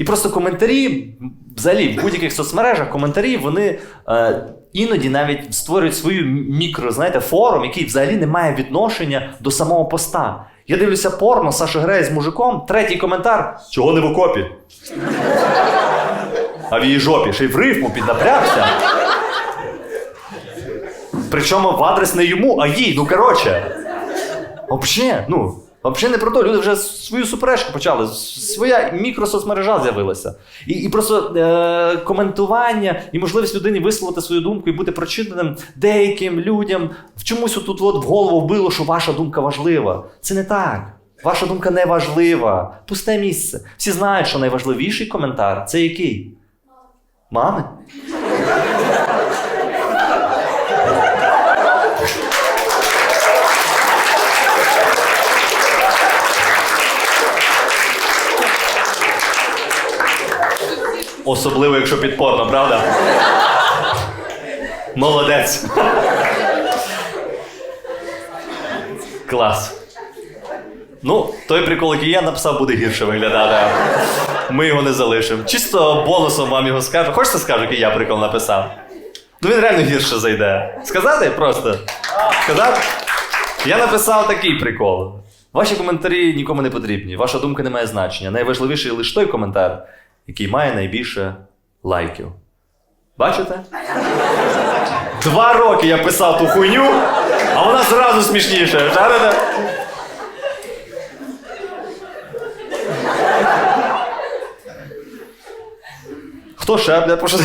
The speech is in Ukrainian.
І просто коментарі, взагалі, в будь-яких соцмережах коментарі, вони е, іноді навіть створюють свою мікро, знаєте, форум, який взагалі не має відношення до самого поста. Я дивлюся порно, Саша грає з мужиком, третій коментар. Чого не в окопі? А в її жопі, ще й в рифму піднапрягся. Причому в адрес не йому, а їй. Ну коротше. Взагалі, ну, взагалі не про то. Люди вже свою суперечку почали. Своя мікросоцмережа з'явилася. І, і просто е, коментування і можливість людині висловити свою думку і бути прочитаним деяким людям в чомусь тут от в голову вбило, що ваша думка важлива. Це не так. Ваша думка не важлива. Пусте місце. Всі знають, що найважливіший коментар це який? Мами? Особливо, якщо підпорно, правда? Молодець. Клас. Ну, той прикол, який я написав, буде гірше виглядати. Ми його не залишимо. Чисто бонусом вам його скажу. Хочете скажу, який я прикол написав? Ну він реально гірше зайде. Сказати просто? Сказати? Я написав такий прикол. Ваші коментарі нікому не потрібні. Ваша думка не має значення. Найважливіший лише той коментар, який має найбільше лайків. Бачите? Два роки я писав ту хуйню, а вона зразу смішніша. Жарите? Хто ще, бля, пошли?